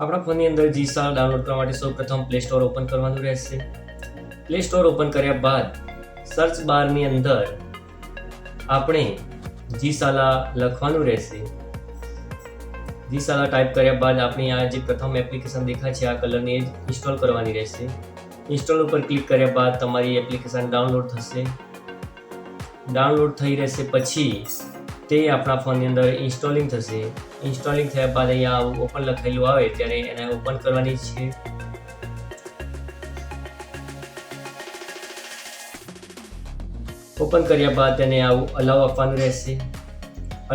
આપણા ફોનની અંદર જી સાર ડાઉનલોડ કરવા માટે સૌપ્રથમ પ્લે સ્ટોર ઓપન કરવાનું રહેશે. પ્લે સ્ટોર ઓપન કર્યા બાદ સર્ચ બારની અંદર આપણે જીસાલા લખવાનું રહેશે. જીસાલા ટાઈપ કર્યા બાદ આપણે આ જે પ્રથમ એપ્લિકેશન દેખાય છે, આ કલરની ઇન્સ્ટોલ કરવાની રહેશે. ઇન્સ્ટોલ ઉપર ક્લિક કર્યા બાદ તમારી એપ્લિકેશન ડાઉનલોડ થશે. ડાઉનલોડ થઈ રહેશે પછી તે આપણા ફોનની અંદર ઇન્સ્ટોલિંગ થશે. ઇન્સ્ટોલિંગ થયા બાદ અહીંયા આવું ઓપન લખેલું આવે ત્યારે એને ઓપન કરવાની છે. ઓપન કર્યા બાદ તેને આવું અલાવ આપવાનું રહેશે.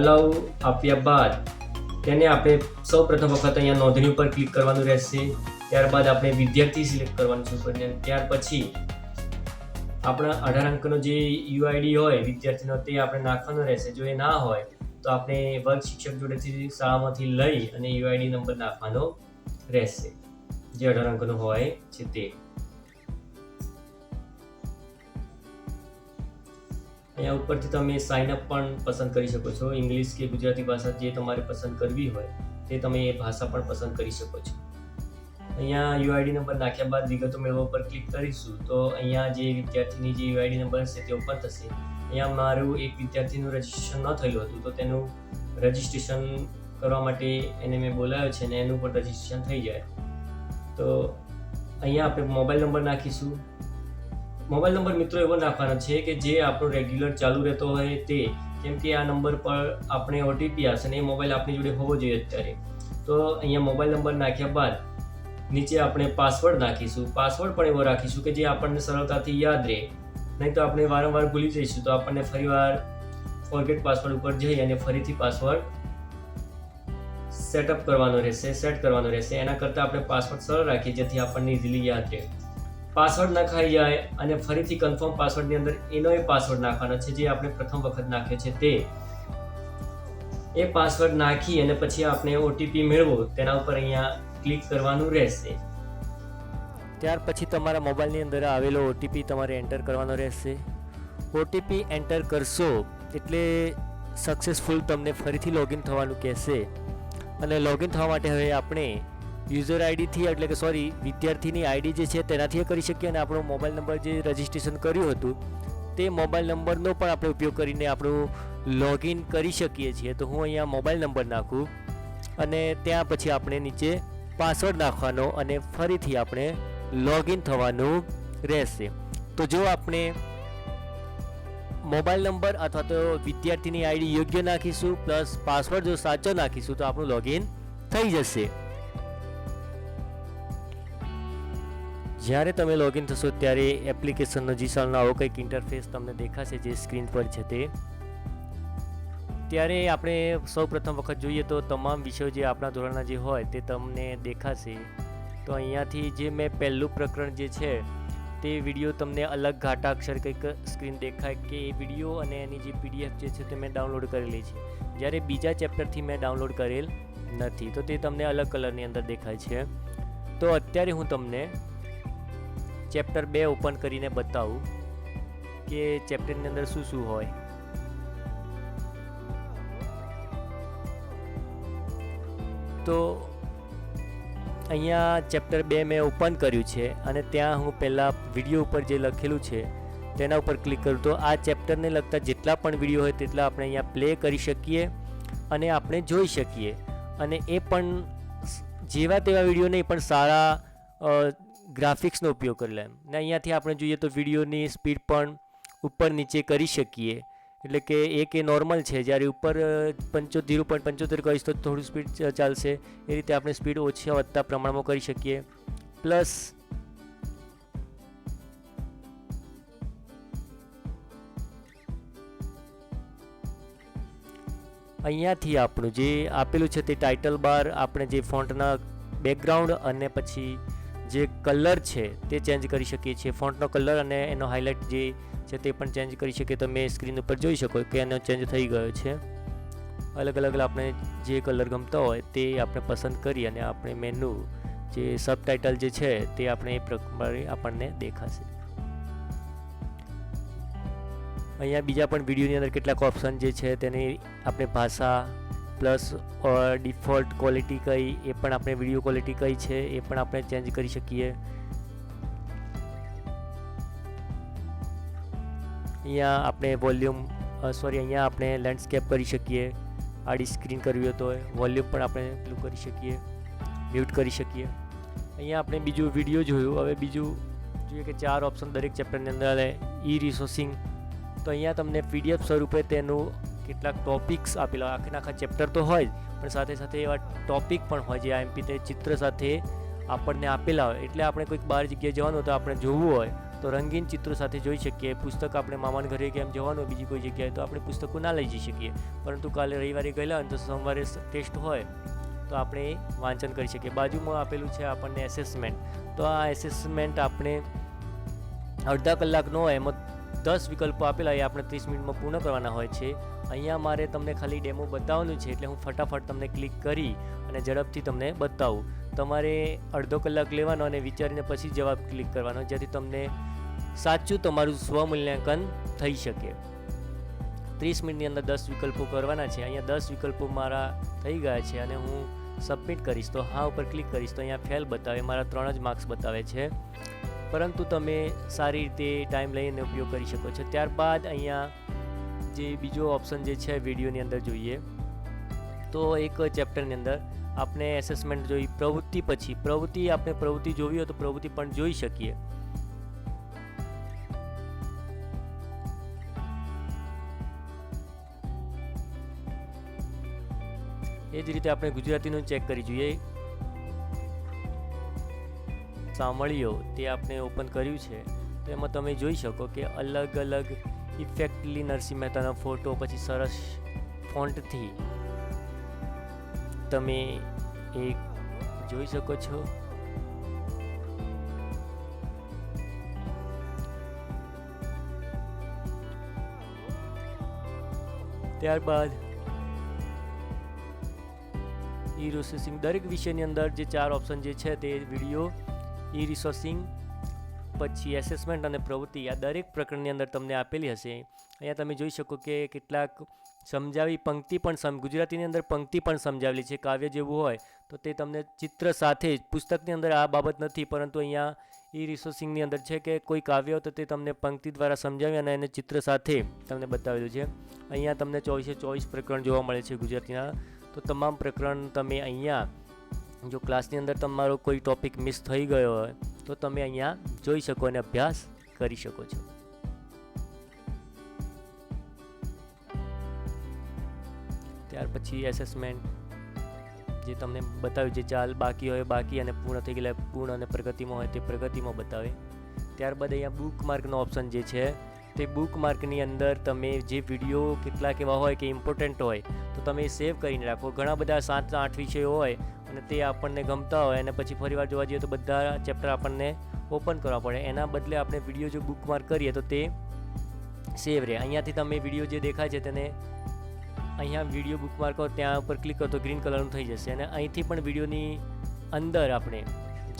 અલાવ આપ્યા બાદ તેને આપણે સૌ પ્રથમ વખત અહીંયા નોંધણી ઉપર ક્લિક કરવાનું રહેશે. ત્યારબાદ આપણે વિદ્યાર્થી સિલેક્ટ કરવાનું છે ત્યાર પછી આપણા અઢાર અંકનો જે યુઆઈડી હોય, વિદ્યાર્થીનો તે આપણે નાખવાનો રહેશે. જો એ ના હોય, તો આપણે વર્ગ શિક્ષક જોડેથી શાળામાંથી લઈ અને યુઆઈડી નંબર નાખવાનો રહેશે. જે અઢાર અંકનો હોય છે તે. અહીંયા ઉપરથી તમે સાઇન અપ પણ પસંદ કરી શકો છો. ઇંગ્લિશ કે ગુજરાતી ભાષા જે તમારે પસંદ કરવી હોય, તે તમે એ ભાષા પણ પસંદ કરી શકો છો. અહીંયા યુઆઈડી નંબર નાખ્યા બાદ વિગતો મેળવવા પર ક્લિક કરીશું. તો અહીંયા જે વિદ્યાર્થીની જે યુઆઈડી નંબર હશે તે ઓપન થશે. અહીંયા મારું એક વિદ્યાર્થીનું રજિસ્ટ્રેશન ન થયેલું હતું, તો તેનું રજિસ્ટ્રેશન કરવા માટે એને મેં બોલાવ્યો છે ને એનું પણ રજિસ્ટ્રેશન થઈ જાય. તો અહીંયા આપણે મોબાઈલ નંબર નાખીશું. મોબાઈલ નંબર મિત્રો એવો નાખવાનો છે કે જે આપણો રેગ્યુલર ચાલુ રહેતો હોય તે, કેમ કે આ નંબર પર આપણે ઓટીપી આવશે ને એ મોબાઈલ આપણી જોડે હોવો જોઈએ અત્યારે. તો અહીંયા મોબાઈલ નંબર નાખ્યા બાદ નીચે આપણે પાસવર્ડ નાખીશું. પાસવર્ડ પણ એવો રાખીશું કે જે આપણને સરળતાથી યાદ રહે. નહીં તો આપણે વારંવાર ભૂલી જઈશું. તો આપણને ફરીવાર ફોરગેટ પાસવર્ડ ઉપર જઈ અને ફરીથી પાસવર્ડ સેટઅપ કરવાનો રહેશે સેટ કરવાનો રહેશે. એના કરતાં આપણે પાસવર્ડ સરળ રાખીએ જેથી આપણને ઇઝીલી યાદ રહે. પાસવર્ડ નખાઈ જાય અને ફરીથી કન્ફર્મ પાસવર્ડની અંદર એનો એ પાસવર્ડ નાખવાનો છે જે આપણે પ્રથમ વખત નાખ્યો છે તે. એ પાસવર્ડ નાખી અને પછી આપણે ઓટીપી મેળવો. તેના ઉપર અહીંયા ક્લિક કરવાનું રહેશે. ત્યાર પછી તમારા મોબાઈલની અંદર આવેલો ઓટીપી તમારે એન્ટર કરવાનો રહેશે. ઓટીપી એન્ટર કરશો એટલે સક્સેસફુલ તમને ફરીથી લોગિન થવાનું કહેશે. અને લોગિન થવા માટે હવે આપણે યુઝર આઈડીથી એટલે કે સોરી વિદ્યાર્થીની આઈડી જે છે તેનાથી કરી શકીએ અને આપણો મોબાઈલ નંબર જે રજિસ્ટ્રેશન કર્યું હતું, તે મોબાઈલ નંબરનો પણ આપણે ઉપયોગ કરીને આપણું લોગિન કરી શકીએ છીએ. તો હું અહીંયા મોબાઈલ નંબર નાખું અને ત્યાં પછી આપણે નીચે પાસવર્ડ નાખવાનો અને ફરીથી આપણે લોગિન થવાનું રહેશે. તો જો આપણે મોબાઈલ નંબર અથવા તો વિદ્યાર્થીની આઈડી યોગ્ય નાખીશું પ્લસ પાસવર્ડ જો સાચો નાખીશું તો આપણું લોગિન થઈ જશે. જ્યારે તમે લોગિન થશો ત્યારે એપ્લિકેશનનો જીસાલનો આવો કંઈક ઇન્ટરફેસ તમને દેખાશે જે સ્ક્રીન પર છે તે. ત્યારે આપણે સૌ પ્રથમ વખત જોઈએ તો તમામ વિષયો જે આપણા ધોરણના જે હોય તે તમને દેખાશે. તો અહીંયાથી જે મેં પહેલું પ્રકરણ જે છે, તે વીડિયો તમને અલગ ઘાટા અક્ષર કંઈક સ્ક્રીન દેખાય કે એ વીડિયો અને એની જે પીડીએફ જે છે તે મેં ડાઉનલોડ કરેલી છે. જ્યારે બીજા ચેપ્ટરથી મેં ડાઉનલોડ કરેલ નથી, તો તે તમને અલગ કલરની અંદર દેખાય છે. તો અત્યારે હું તમને ચેપ્ટર બે ઓપન કરીને બતાવું કે ચેપ્ટરની અંદર શું શું હોય. તો અહીંયા ચેપ્ટર બે મેં ઓપન કર્યું છે અને ત્યાં હું પહેલાં વીડિયો ઉપર જે લખેલું છે, તેના ઉપર ક્લિક કરું. તો આ ચેપ્ટરને લગતા જેટલા પણ વીડિયો હોય તેટલા આપણે અહીંયા પ્લે કરી શકીએ અને આપણે જોઈ શકીએ. અને એ પણ જેવા તેવા વીડિયો નહીં, પણ સારા ગ્રાફિક્સનો ઉપયોગ કરી લેમ ને અહીંયાથી આપણે જોઈએ તો વિડીયોની સ્પીડ પણ ઉપર નીચે કરી શકીએ. એટલે કે એક એ નોર્મલ છે. જ્યારે ઉપર પંચો ઝીરો પોઈન્ટ પંચોતેર કરીશ તો થોડું સ્પીડ ચાલશે. એ રીતે આપણે સ્પીડ ઓછા વધતા પ્રમાણમાં કરી શકીએ. પ્લસ અહીંયાથી આપણું જે આપેલું છે તે ટાઇટલ બાર આપણે જે ફોન્ટના બેકગ્રાઉન્ડ અને પછી જે કલર છે તે ચેન્જ કરી શકીએ છીએ. ફોન્ટનો કલર અને એનો હાઇલાઇટ જે છે તે પણ ચેન્જ કરી શકીએ. તમે સ્ક્રીન ઉપર જોઈ શકો કે એનો ચેન્જ થઈ ગયો છે. અલગ અલગ આપણે જે કલર ગમતા હોય તે આપણે પસંદ કરી અને આપણે મેનુ જે સબટાઇટલ જે છે તે આપણે એ પ્રમાણે આપણને દેખાશે. અહીંયા બીજા પણ વિડીયોની અંદર કેટલાક ઓપ્શન જે છે તેની આપણે ભાષા પ્લસ ડિફોલ્ટ ક્વોલિટી કઈ, એ પણ આપણે વીડિયો ક્વોલિટી કઈ છે, એ પણ આપણે ચેન્જ કરી શકીએ. અહીંયા આપણે વોલ્યુમ સોરી અહીંયા આપણે લેન્ડસ્કેપ કરી શકીએ. આડી સ્ક્રીન કરવી તો વોલ્યુમ પણ આપણે પેલું કરી શકીએ મ્યુટ કરી શકીએ. અહીંયા આપણે બીજું વીડિયો જોયું. હવે બીજું જોઈએ કે ચાર ઓપ્શન દરેક ચેપ્ટરની અંદર ઈ રિસોર્સિંગ તો અહીંયા તમને પીડીએફ સ્વરૂપે તેનું કેટલાક ટોપિક્સ આપેલા આખે આખા ચેપ્ટર તો હોય પણ સાથે સાથે એવા ટોપિક પણ હોય જે આઈએમપી તે ચિત્ર સાથે આપણને આપેલા હોય. એટલે આપણે કોઈક બહાર જગ્યાએ જવાનું તો આપણે જોવું હોય. તો રંગીન ચિત્રો સાથે જોઈ શકીએ, પુસ્તક આપણે મામાના ઘરે કે એમ જવાનું બીજી કોઈ જગ્યાએ, તો આપણે પુસ્તકો ના લઈ જઈ શકીએ. પરંતુ કાલે રવિવારે ગયેલા અને તો સોમવારે ટેસ્ટ હોય, તો આપણે એ વાંચન કરી શકીએ. બાજુમાં આપેલું છે આપણને એસેસમેન્ટ તો આ એસેસમેન્ટ આપણે અડધા કલાકનો એમાં દસ વિકલ્પો આપેલા એ આપણે ત્રીસ મિનિટમાં પૂર્ણ કરવાના હોય છે. અહીંયા મારે તમને ખાલી ડેમો બતાવવાનું છે એટલે હું ફટાફટ તમને ક્લિક કરી અને ઝડપથી તમને બતાવું. તમારે અડધો કલાક લેવાનો અને વિચારીને પછી જવાબ ક્લિક કરવાનો, જેથી તમને સાચું તમારું સ્વમૂલ્યાંકન થઈ શકે. ત્રીસ મિનિટની અંદર દસ વિકલ્પો કરવાના છે. અહીંયા દસ વિકલ્પો મારા થઈ ગયા છે અને હું સબમિટ કરીશ. તો હા ઉપર ક્લિક કરીશ તો અહીંયા ફેલ બતાવે. મારા ત્રણ જ માર્ક્સ બતાવે છે. પરંતુ તમે સારી રીતે ટાઈમ લઈને ઉપયોગ કરી શકો છો. ત્યારબાદ અહીંયા જે બીજો ઓપ્શન જે છે વિડીયોની અંદર જોઈએ, તો એક ચેપ્ટરની અંદર આપણે એસેસમેન્ટ જોઈ, પ્રવૃત્તિ પછી, પ્રવૃત્તિ આપણે પ્રવૃત્તિ જોવી હોય તો પ્રવૃત્તિ પણ જોઈ શકીએ. એ જ રીતે આપણે ગુજરાતીનું ચેક કરી જોઈએ. સાંભળ્યો તે આપણે ઓપન કર્યું છે, તો એમાં તમે જોઈ શકો કે અલગ અલગ ઇફેક્ટલી નરસિંહ મહેતાનો ફોટો પછી સરસ ફોન્ટથી તમે એક જોઈ શકો છો. ત્યારબાદ ઈ રોસેસિંગ દરેક વિષયની અંદર જે ચાર ઓપ્શન જે છે તે વીડિયો ઈ રિસોર્સિંગ પછી એસેસમેન્ટ અને પ્રવૃત્તિ આ દરેક પ્રકરણની અંદર તમને આપેલી હશે. અહીંયા તમે જોઈ શકો કે કેટલાક સમજાવી પંક્તિ પણ સમ, ગુજરાતીની અંદર પંક્તિ પણ સમજાવેલી છે, કાવ્ય જેવું હોય, તો તે તમને ચિત્ર સાથે જ, પુસ્તકની અંદર આ બાબત નથી, પરંતુ અહીંયા ઈ રિસોર્સિંગની અંદર છે કે કોઈ કાવ્ય હોય તો તે તમને પંક્તિ દ્વારા સમજાવી અને એને ચિત્ર સાથે તમને બતાવેલું છે. અહીંયા તમને ચોવીસે ચોવીસ પ્રકરણ જોવા મળે છે ગુજરાતીના. તો તમામ પ્રકરણ તમે અહીંયા જો ક્લાસની અંદર તમારો કોઈ ટોપિક મિસ થઈ ગયો હોય, તો તમે અહીંયા જોઈ શકો અને અભ્યાસ કરી શકો છો. ત્યાર પછી એસેસમેન્ટ જે તમને બતાવ્યું જે ચાલ બાકી હોય બાકી અને પૂર્ણ થઈ ગયેલા, પૂર્ણ અને પ્રગતિમાં હોય તે પ્રગતિમાં બતાવે. ત્યારબાદ અહીંયા બુક માર્કનો ઓપ્શન જે છે, તે બુક માર્કની અંદર તમે જે વીડિયો કેટલાક એવા હોય કે ઇમ્પોર્ટન્ટ હોય, તો તમે સેવ કરીને રાખો. ઘણા બધા સાત આઠ વિષયો હોય અને તે આપણને ગમતા હોય અને પછી ફરીવાર જોવા જઈએ તો બધા ચેપ્ટર આપણને ઓપન કરવા પડે. એના બદલે આપણે વીડિયો જો બુક માર્ક કરીએ તો તે સેવ રહે. અહીંયાથી તમે વીડિયો જે દેખાય છે તેને અહીંયા વીડિયો બુક માર્ક કરો, ત્યાં ઉપર ક્લિક કરો તો ગ્રીન કલરનું થઈ જશે. અને અહીંથી પણ વિડીયોની અંદર આપણે,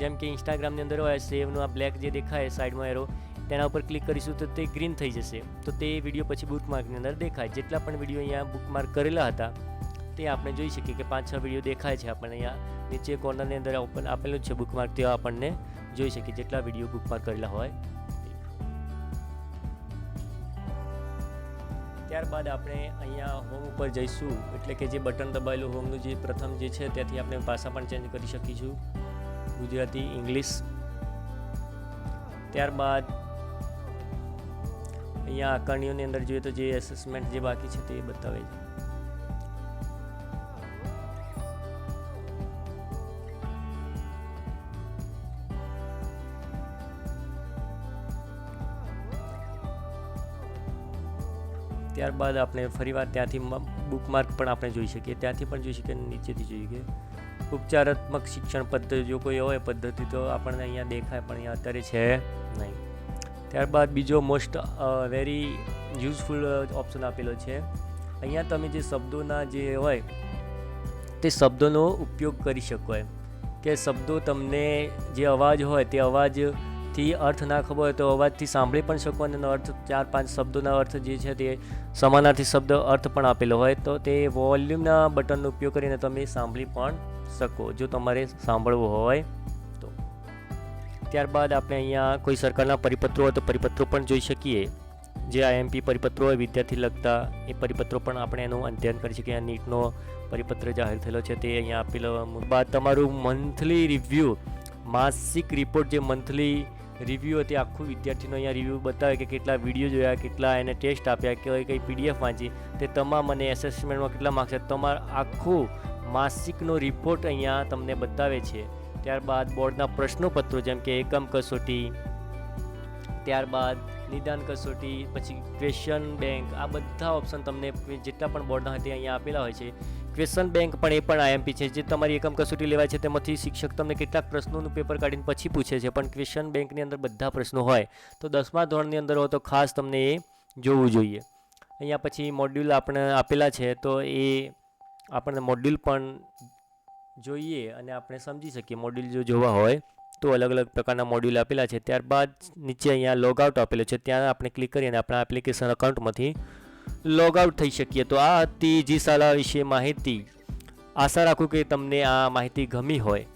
જેમ કે ઇન્સ્ટાગ્રામની અંદર હોય સેવનું આ બ્લેક જે દેખાય સાઈડમાં એરો તેના ઉપર ક્લિક કરીશું તો તે ગ્રીન થઈ જશે. તો તે વીડિયો પછી બુકમાર્કની અંદર દેખાય. જેટલા પણ વીડિયો અહીંયા બુકમાર્ક કરેલા હતા તે આપણે જોઈ શકીએ કે પાંચ છ વીડિયો દેખાય છે આપણને અહીંયા. નીચે કોર્નરની અંદર ઓપન આપેલું છે બુકમાર્ક તે આપણને જોઈ શકીએ જેટલા વીડિયો બુકમાર્ક કરેલા હોય. ત્યારબાદ આપણે અહીંયા હોમ ઉપર જઈશું, એટલે કે જે બટન દબાયેલું હોમનું જે પ્રથમ જે છે ત્યાંથી આપણે ભાષા પણ ચેન્જ કરી શકીશું. ગુજરાતી ઇંગ્લિશ ત્યારબાદ અહીંયા આકારણીઓની અંદર જોઈએ તો જે એસેસમેન્ટ જે બાકી છે તે બતાવે છે. ત્યારબાદ આપણે ફરીવાર ત્યાંથી બુકમાર્ક પણ આપણે જોઈ શકીએ. ત્યાંથી પણ જોઈ શકીએ નીચેથી જોઈ શકીએ. ઉપચારાત્મક શિક્ષણ પદ્ધતિ જો કોઈ હોય પદ્ધતિ તો આપણને અહીંયા દેખાય, પણ અહીંયા અત્યારે છે નહીં. ત્યારબાદ બીજો મોસ્ટ વેરી યુઝફુલ ઓપ્શન આપેલો છે. અહીંયા તમે જે શબ્દોના જે હોય, તે શબ્દોનો ઉપયોગ કરી શકો એમ. કે શબ્દો તમને જે અવાજ હોય, તે અવાજ અવાજથી અર્થ ના ખબર હોય તો અવાજથી સાંભળી પણ શકો અને અર્થ ચાર પાંચ શબ્દોના અર્થ જે છે તે સમાનાર્થી શબ્દ અર્થ પણ આપેલો હોય તો તે વોલ્યુમના બટનનો ઉપયોગ કરીને તમે સાંભળી પણ શકો, જો તમારે સાંભળવું હોય તો. ત્યારબાદ આપણે અહીંયા કોઈ સરકારના પરિપત્રો હોય તો પરિપત્રો પણ જોઈ શકીએ. જે આઈએમપી પરિપત્રો હોય, વિદ્યાર્થી લગતા એ પરિપત્રો પણ આપણે એનું અધ્યયન કરી શકીએ. નીટનો પરિપત્ર જાહેર થયેલો છે તે અહીંયા આપેલો. બાદ તમારું મંથલી રિવ્યૂ, માસિક રિપોર્ટ જે મંથલી રિવ્યૂ હતી. આખું વિદ્યાર્થીનો અહીંયા રિવ્યૂ બતાવે કે કેટલા વીડિયો જોયા, કેટલા એને ટેસ્ટ આપ્યા કે કઈ પીડીએફ વાંચી. તે તમામ અને એસેસમેન્ટમાં કેટલા માર્ક્સ તમારા આખું માસિકનો રિપોર્ટ અહીંયા તમને બતાવે છે. ત્યારબાદ બોર્ડના પ્રશ્નોપત્રો, જેમ કે એકમ કસોટી, ત્યારબાદ નિદાન કસોટી, પછી ક્વેશ્ચન બેંક આ બધા ઓપ્શન તમને જેટલા પણ બોર્ડના હતી અહીંયા આપેલા હોય છે. ક્વેશ્ચન બેંક પણ એ પણ આઈએમપી છે. જે તમારી એકમ કસોટી લેવાય છે તેમાંથી શિક્ષક તમને કેટલાક પ્રશ્નોનું પેપર કાઢીને પછી પૂછે છે, પણ ક્વેશ્ચન બેંકની અંદર બધા પ્રશ્નો હોય તો દસમા ધોરણની અંદર હોય તો ખાસ તમને એ જોવું જોઈએ. અહીંયા પછી મોડ્યુલ આપણે આપેલા છે તો એ આપણને મોડ્યુલ પણ જોઈએ અને આપણે સમજી શકીએ. મોડ્યુલ જો જોવા હોય તો અલગ અલગ પ્રકારના મોડ્યુલ આપેલા છે. ત્યારબાદ નીચે અહીંયા લોગઆઉટ આપેલો છે. ત્યાં આપણે ક્લિક કરીને આપણા એપ્લિકેશન અકાઉન્ટમાંથી લોગઆઉટ થઈ શકીએ. તો આ હતી જી શાળા વિશે માહિતી. આશા રાખું કે તમને આ માહિતી ગમી હોય.